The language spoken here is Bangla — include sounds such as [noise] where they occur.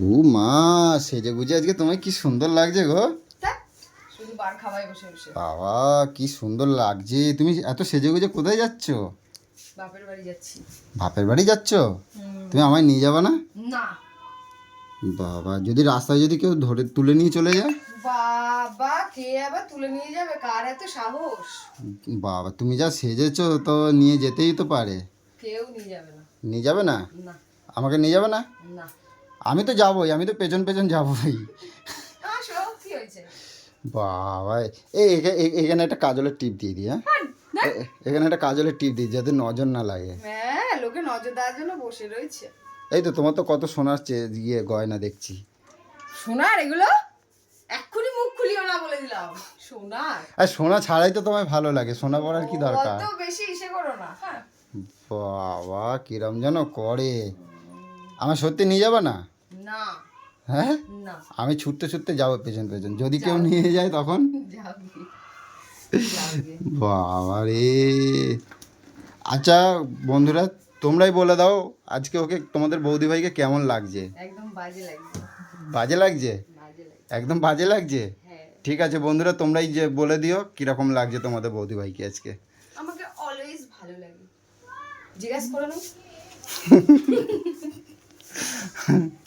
ও মা সেজে গুজে আজকে তোমায় কি সুন্দর লাগছে গো। বাবা কি সুন্দর লাগছে। তুমি এত সেজে গুজে কোথায় যাচ্ছ? বাপের বাড়ি যাচ্ছি। বাপের বাড়ি যাচ্ছ? তুমি আমায় নিয়ে যাবে না? না। বাবা যদি রাস্তায় যদি কেউ ধরে তুলে নিয়ে চলে যায়? বাবা কে আবার তুলে নিয়ে যাবে? কার এত সাহস? বাবা তুমি যা সেজেছো তো নিয়ে যেতেই তো পারে। কেউ নিয়ে যাবে না। নিয়ে যাবে না? না। আমাকে নিয়ে যাবে না? না। আমি তো যাবোই আমি তো পেছন পেছন যাবোই। হয়েছে? বাবা এই এখানে একটা কাজলের টিপ দিয়ে দিই হ্যাঁ? এ- এখানে একটা কাজলের টিপ দিই যাতে নজর না লাগে। হ্যাঁ লোকে নজর দেওয়ার জন্য বসে রয়েছে। এই তো তোমার তো কত সোনার ইয়ে গয়না দেখছি। সোনার এগুলো? এক্ষুনি মুখ খুলিও না বলে দিলাম। সোনার? আর সোনা ছাড়াই তো তোমায় ভালো লাগে সোনা পরার কি দরকার? অত বেশি ইসে করো না হ্যাঁ। বাবা কিরম যেন করে। আমার সত্যি নিয়ে যাবে না? হ্যাঁ? আমি ছুটতে ছুটতে যাব পেছন পেছন। যদি কেউ নিয়ে যায় তখন? যাবি। [laughs] যাবি বাবা রে আচ্ছা বন্ধুরা তোমরাই বলে দাও আজকে ওকে তোমাদের বৌদি ভাইকে কেমন লাগছে? একদম বাজে লাগছে। বাজে লাগছে? একদম বাজে লাগছে? হ্যাঁ। ঠিক আছে বন্ধুরা তোমরাই যে বলে দিও কীরকম লাগছে তোমাদের বৌদি ভাইকে আজকে। আমাকে অলওয়েজ ভালো লাগে। জিজ্ঞাসা করে নাও [laughs]